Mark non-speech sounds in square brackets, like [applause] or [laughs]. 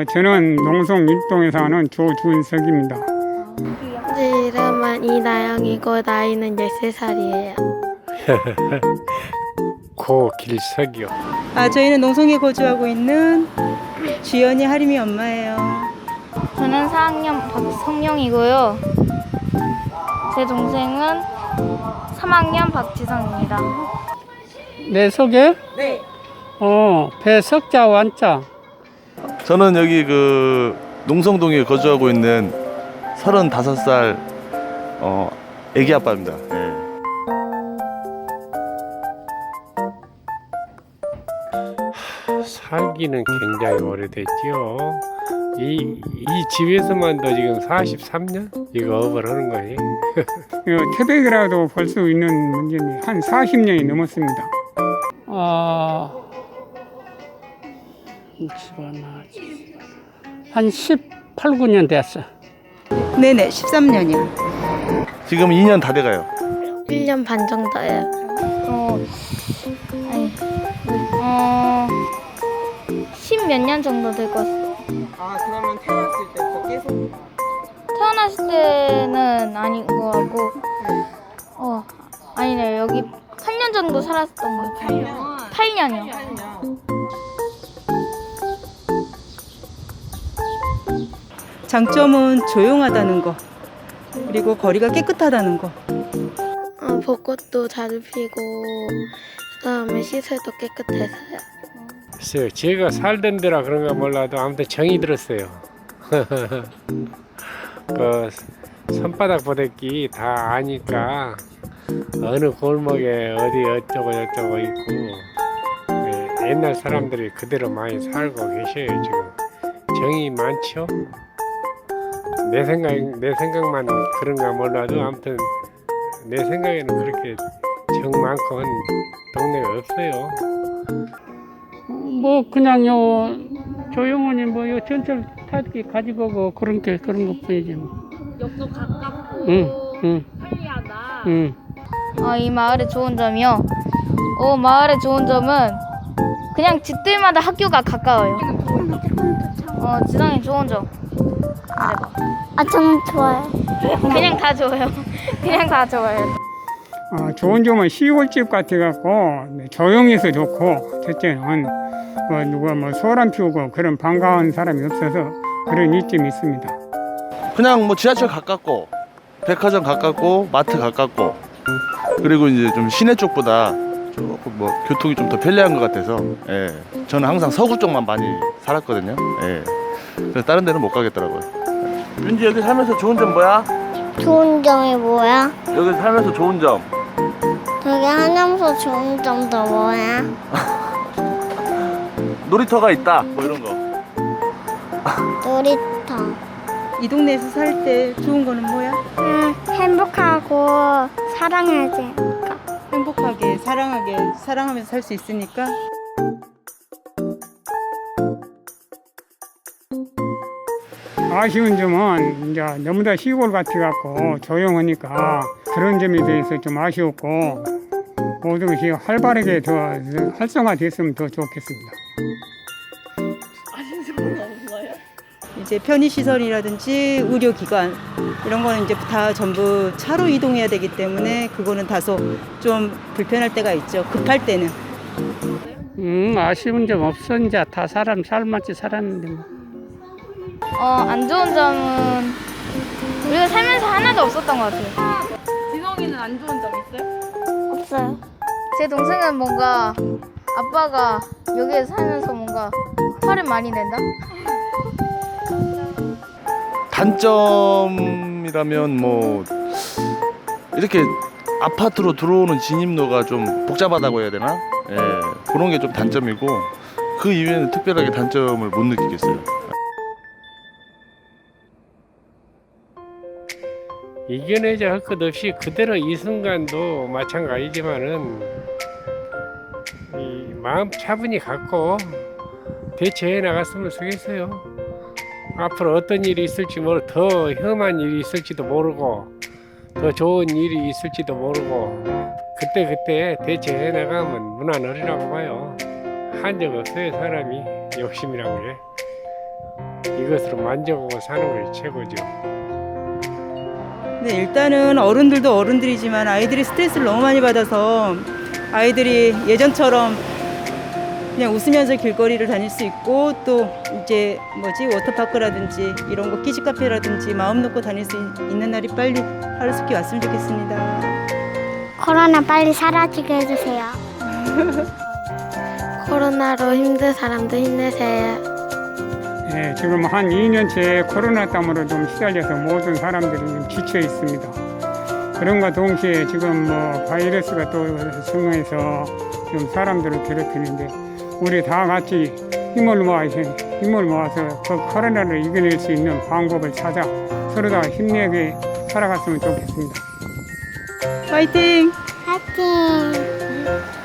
어, 저는 농성 일동에 사는 조준석입니다. 제 이름은 이나영이고 나이는 13살이에요. [laughs] 고길석이요. 아, 저희는 농성에 거주하고 있는 주연이 하림이 엄마예요. 저는 4학년 박성영이고요. 제 동생은 3학년 박지성입니다. 내 소개? 네. 어, 배석자 완자. 저는 여기 그 농성동에 거주하고 있는 35살 어 애기 아빠입니다. 예. 살기는 굉장히 오래됐지요. 이, 이 집에서만도 지금 43년? 이거 업을 하는 거예요. [laughs] 어, 태백이라도 볼 수 있는 문제는 한 40년이 넘었습니다. 어, 한 18, 9년 됐어. 네네, 13년이요. 지금 2년 다 돼가요. 1년 반 정도예요. 어, 아니, 어, 10몇 년 정도 될 것 같아요. 아 그러면 태어났을 때부터 계속 태어났을 때는 아닌 것 같고, 어, 아니네, 여기 8년 정도 살았던 것 같아요. 8년이요. 8년 장점은 조용하다는 거. 그리고 거리가 깨끗하다는 거. 어, 벚꽃도 잘 피고 그다음에 시설도 깨끗해서요. 글쎄요, 제가 살던 데라 그런가 몰라도 아무튼 정이 들었어요. 그 [laughs] 손바닥 보대기 다 아니까 어느 골목에 어디 어쩌고 저쩌고 있고 그 옛날 사람들이 그대로 많이 살고 계셔요 지금 정이 많죠. 내 생각 내 생각만 그런가 몰라도 아무튼 내 생각에는 그렇게 정 많고 한 동네가 없어요. 뭐, 그냥 요, 조용하니 뭐, 요 전철 타기 가지고 고 그런 게, 그런 것 뿐이지. 뭐. 역도 가깝고, 응, 응, 편리하다. 응. 어, 이 마을의 좋은 점이요. 어, 마을의 좋은 점은 그냥 집들마다 학교가 가까워요. 어, 지성이 좋은 점. 말해봐. 아, 좀 좋아요. 그냥 다 좋아요. [laughs] 그냥 다 좋아요. 어, 좋은 점은 시골집 같아갖고 네, 조용해서 좋고 첫째는 뭐 누가 뭐 소란 피우고 그런 반가운 사람이 없어서 그런 이점이 있습니다. 그냥 뭐 지하철 가깝고 백화점 가깝고 마트 가깝고 그리고 이제 좀 시내 쪽보다 조금 뭐 교통이 좀 더 편리한 것 같아서 예. 저는 항상 서구 쪽만 많이 살았거든요. 예. 그래서 다른 데는 못 가겠더라고요. 윤지 여기 살면서 좋은 점 뭐야? 좋은 점이 뭐야? 여기 살면서 좋은 점. 저기 한염소 좋은 점도 뭐야? [laughs] 놀이터가 있다. 뭐 이런 거. [laughs] 놀이터. 이 동네에서 살 때 좋은 거는 뭐야? 음, 행복하고 사랑하지. 행복하게, 사랑하게, 사랑하면서 살 수 있으니까. 아쉬운 점은 이제 너무나 시골 같아 갖고 조용하니까 그런 점에 대해서 좀 아쉬웠고 모든 것이 활발하게 더 활성화됐으면 더 좋겠습니다. 이제 편의시설이라든지 의료기관 이런 거는 이제 다 전부 차로 이동해야 되기 때문에 그거는 다소 좀 불편할 때가 있죠. 급할 때는. 음, 아쉬운 점 없어. 이제 다 사람 살맞이 살았는데 뭐. 어, 안 좋은 점은 우리가 살면서 하나도 없었던 것 같아요. 지성이는 안 좋은 점 있어요? 없어요. 제 동생은 뭔가 아빠가 여기에 살면서 뭔가 화를 많이 낸다? 단점이라면 뭐 이렇게 아파트로 들어오는 진입로가 좀 복잡하다고 해야 되나? 예, 그런 게 좀 단점이고 그 이외에는 특별하게 단점을 못 느끼겠어요. 이겨내자 할 것 없이 그대로 이 순간도 마찬가지지만은 이 마음 차분히 갖고 대처해 나갔으면 좋겠어요. 앞으로 어떤 일이 있을지 모르 더 험한 일이 있을지도 모르고 더 좋은 일이 있을지도 모르고 그때 그때 대처해 나가면 무난하리라고 봐요. 한적 없어요 사람이 욕심이란 게. 이것으로 만족하고 사는 것이 최고죠. 네, 일단은 어른들도 어른들이지만 아이들이 스트레스를 너무 많이 받아서 아이들이 예전처럼 그냥 웃으면서 길거리를 다닐 수 있고 또 이제 뭐지 워터파크라든지 이런 거 키즈 카페라든지 마음 놓고 다닐 수 있- 있는 날이 빨리 하루속히 왔으면 좋겠습니다. 코로나 빨리 사라지게 해주세요. [laughs] 코로나로 힘든 사람도 힘내세요. 예, 지금 한 2년째 코로나 때문에 좀 시달려서 모든 사람들이 좀 지쳐 있습니다. 그런과 동시에 지금 뭐 바이러스가 또 증가해서 좀 사람들을 괴롭히는데 우리 다 같이 힘을 모아서 힘을 모아서 그 코로나를 이겨낼 수 있는 방법을 찾아 서로 다 힘내게 살아갔으면 좋겠습니다. 파이팅! 화이팅!